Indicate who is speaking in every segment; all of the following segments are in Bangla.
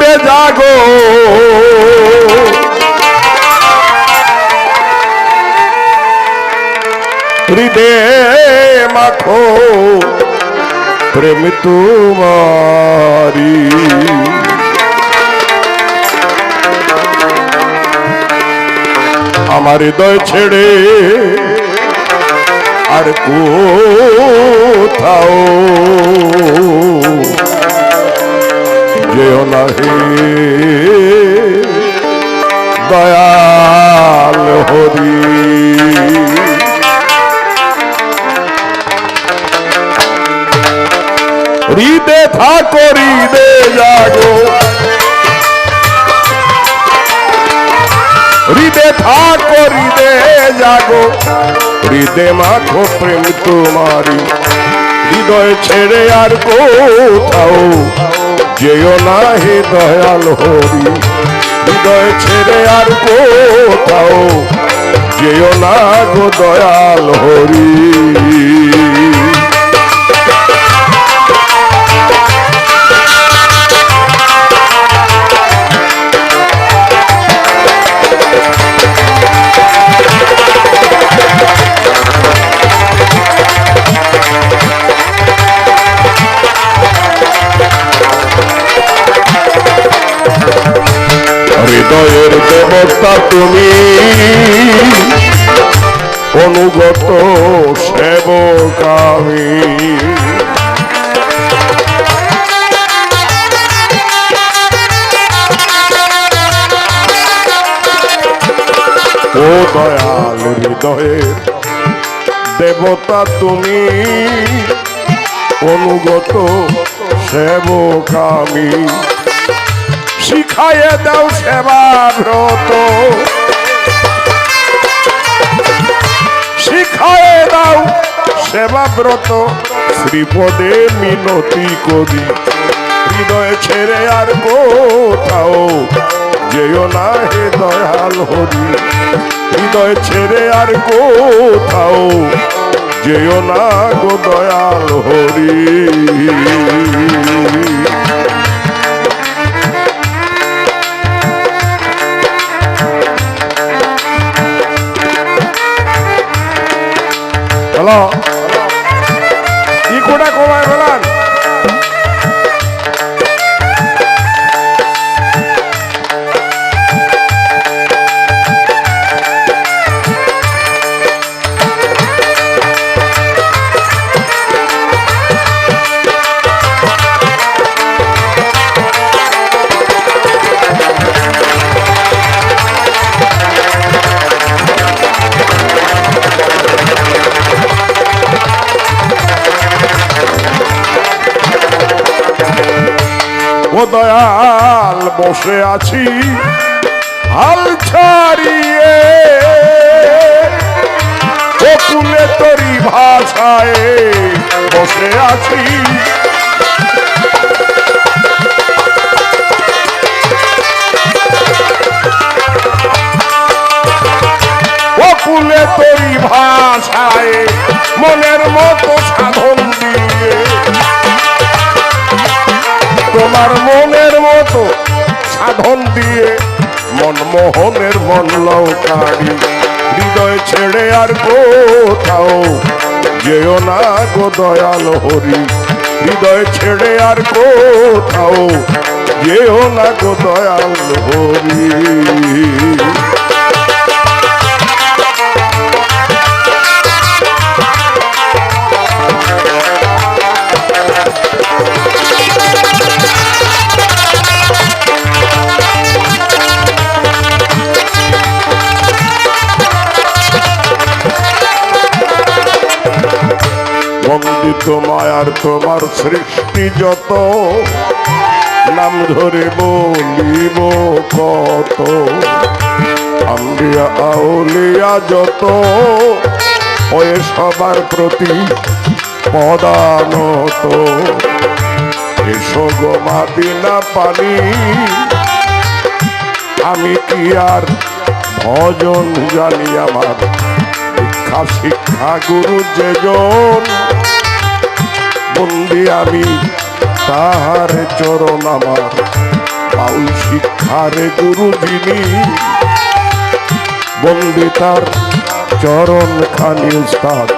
Speaker 1: হৃদে জাগো। হৃদে মাখো প্রেম তোমারি। আমার হৃদয় ছেড়ে আর কোথাও যেও নাহি। দয়াল হরি। হৃদে থাকো, হৃদে জাগো। হৃদে থাকো, হৃদে জাগো। হৃদে মাখো প্রেম তোমারি হৃদয় ছেড়ে আর কোথাও যেও না হে দয়াল হরি হৃদয় ছেড়ে আর কোথাও যেও না গো দয়াল হরি। হৃদয়ের দেবতা তুমি। অনুগত সেবক আমি ও দয়াল হৃদয়ের দেবতা তুমি। অনুগত সেবক আমি শিখাইয়ে দাও সেবা ব্রত। শিখাইয়ে দাও সেবা ব্রত। শ্রীপদে মিনতি করি। হৃদয় ছেড়ে আর কোথাও যেও না হে দয়াল হরি। হৃদয় ছেড়ে আর কোথাও যেও না গো দয়াল হরি। দয়াল বসে আছি। হাল ছাড়িয়ে ও কুলে তরি ভাষায় বসে আছি। ও কুলে তরি ভাষায় মনের মতো সাধন তোমার মনের মতো সাধন দিয়ে মনমোহনের মন লি হৃদয় ছেড়ে আর কোথাও যেও না গো দয়াল হরি। হৃদয় ছেড়ে আর কোথাও যেও না গো দয়াল হরি। বন্দিত মায়ার তোমার সৃষ্টি যত, নাম ধরে বলিব কত। আম্বিয়া, আউলিয়া যত, ওয়ে সবার প্রতি পদানত। এসো পানি, আমি কি আর ভজন জানি আমার? শিক্ষা শিক্ষা, গুরু যেজন বন্দি আমি, তাহার চরণ আমার। বাউল শিক্ষার গুরু যিনি বন্দি তার চরণ খানি উস্তাদ।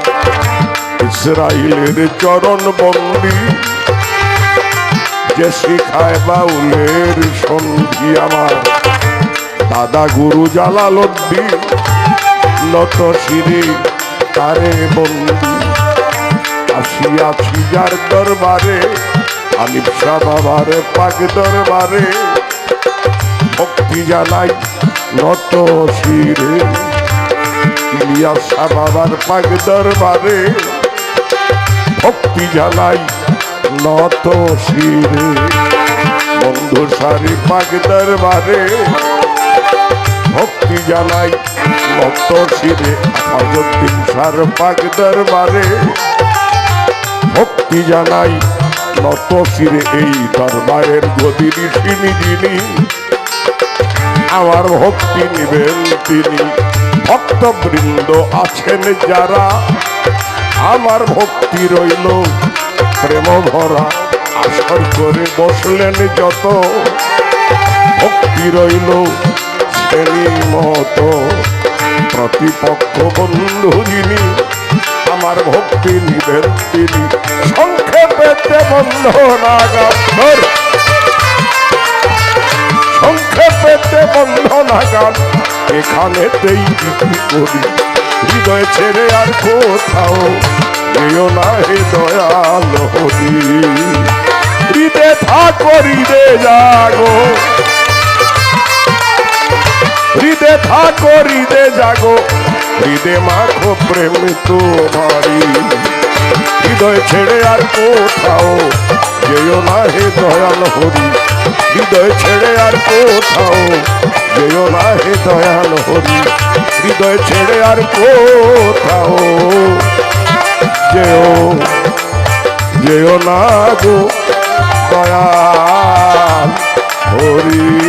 Speaker 1: ইসরায়েলের চরণ বন্দি, যে শিখায় বাউলের সন্ধি আমার। দাদা গুরু জালালুদ্দিন নত শিরে তারে বন্দি। আসিয়াছি যার দরবারে আলিফ শাহ বাবার পাক দরবারে, ভক্তি জানাই নত শিরে। ইলিয়াস শাহ বাবার পাক দরবারে, ভক্তি জানাই নত শিরে। বন্ধু সারি পাক দরবারে, ভক্তি জানাই নত শিরে। আফাজুদ্দিন সার পাক দরবারে ভক্তি জানাই? নত শিরে এই দরবারের গদি ঋষিনি যিনি আমার ভক্তি নিবেন তিনি। ভক্তবৃন্দ আছেন যারা, আমার ভক্তি রইল। প্রেম ভরা আসর করে বসলেন যত। ভক্তি রইল শ্রেণি মতো প্রতিপক্ষ বন্ধু যিনি আমার ভক্তি সংক্ষেপেতে বন্ধ নাগার সংক্ষেপেতে বন্ধ নাগার বিক্রি করি। হৃদয় ছেড়ে আর কোথাও যেও না হে দয়াল হরি। হৃদে থাকো হৃদে জাগো। হৃদে থাকো হৃদে জাগো। হৃদয় মাখো প্রেম তোমারি হৃদয় ছেড়ে আর কোথাও যেও না হে দয়াল হরি। হৃদয় ছেড়ে আর কোথাও যেও না হে দয়াল হরি। হৃদয় ছেড়ে আর কোথাও যেও যেও না গো দয়াল হরি।